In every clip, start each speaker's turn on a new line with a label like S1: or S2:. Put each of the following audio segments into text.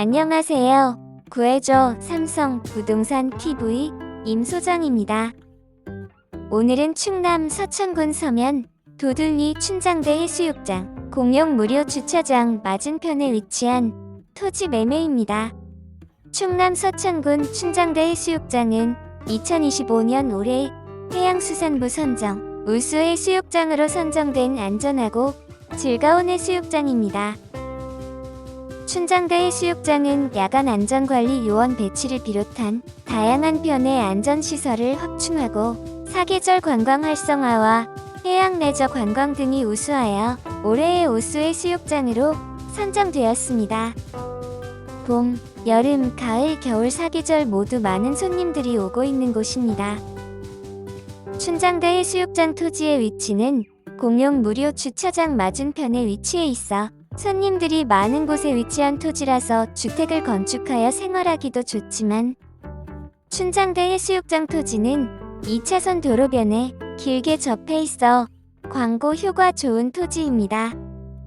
S1: 안녕하세요. 구해줘 삼성 부동산 TV 임 소장입니다. 오늘은 충남 서천군 서면 도들리 춘장대 해수욕장 공용 무료 주차장 맞은편에 위치한 토지 매매입니다. 충남 서천군 춘장대 해수욕장은 2025년 올해 해양수산부 선정 우수 해수욕장으로 선정된 안전하고 즐거운 해수욕장입니다. 춘장대 해수욕장은 야간 안전관리 요원 배치를 비롯한 다양한 편의 안전시설을 확충하고 사계절 관광 활성화와 해양 레저 관광 등이 우수하여 올해의 우수 해수욕장으로 선정되었습니다. 봄, 여름, 가을, 겨울 사계절 모두 많은 손님들이 오고 있는 곳입니다. 춘장대 해수욕장 토지의 위치는 공용 무료 주차장 맞은편에 위치해 있어 손님들이 많은 곳에 위치한 토지라서 주택을 건축하여 생활하기도 좋지만 춘장대 해수욕장 토지는 2차선 도로변에 길게 접해 있어 광고 효과 좋은 토지입니다.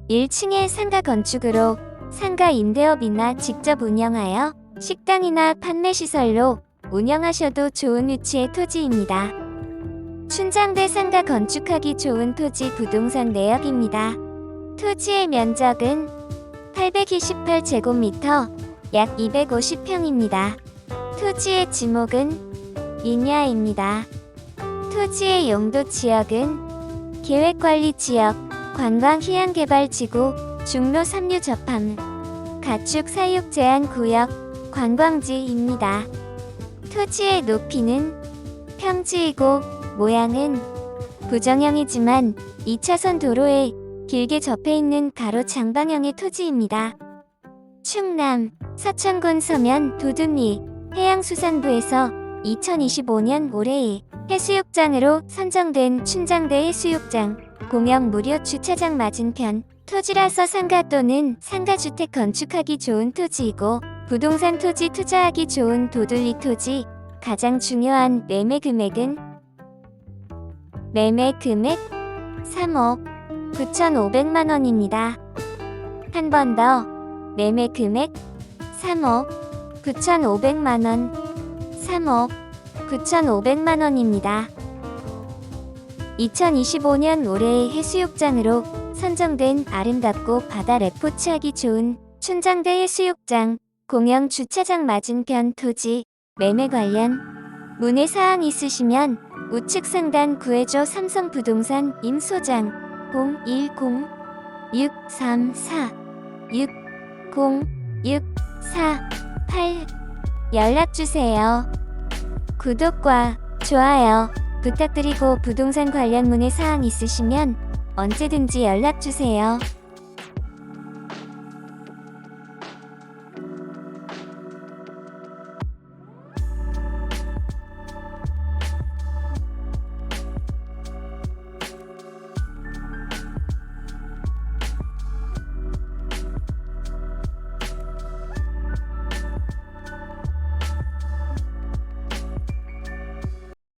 S1: 1층에 상가 건축으로 상가 임대업이나 직접 운영하여 식당이나 판매시설로 운영하셔도 좋은 위치의 토지입니다. 춘장대 상가 건축하기 좋은 토지 부동산 내역입니다. 토지의 면적은 828제곱미터, 약 250평입니다. 토지의 지목은 인야입니다. 토지의 용도 지역은 계획관리지역, 관광휴양개발지구, 중로 3류 접함, 가축 사육 제한 구역, 관광지입니다. 토지의 높이는 평지이고 모양은 부정형이지만 2차선 도로에 길게 접해 있는 가로 장방형의 토지입니다. 충남 서천군 서면 도둔리 해양수산부에서 2025년 올해의 해수욕장으로 선정된 춘장대 해수욕장 공영 무료 주차장 맞은편 토지라서 상가 또는 상가주택 건축하기 좋은 토지이고 부동산 토지 투자하기 좋은 도둘리 토지 가장 중요한 매매 금액은 매매 금액 3억 9,500만 원입니다. 한 번 더 매매 금액 3억 9,500만 원 3억 9,500만 원입니다. 2025년 올해의 해수욕장으로 선정된 아름답고 바다 레포츠하기 좋은 춘장대 해수욕장 공영 주차장 맞은편 토지 매매 관련 문의 사항 있으시면 우측 상단 구해줘 삼성부동산 임소장 010-634-60-648 연락주세요. 구독과 좋아요 부탁드리고 부동산 관련 문의 사항 있으시면 언제든지 연락주세요.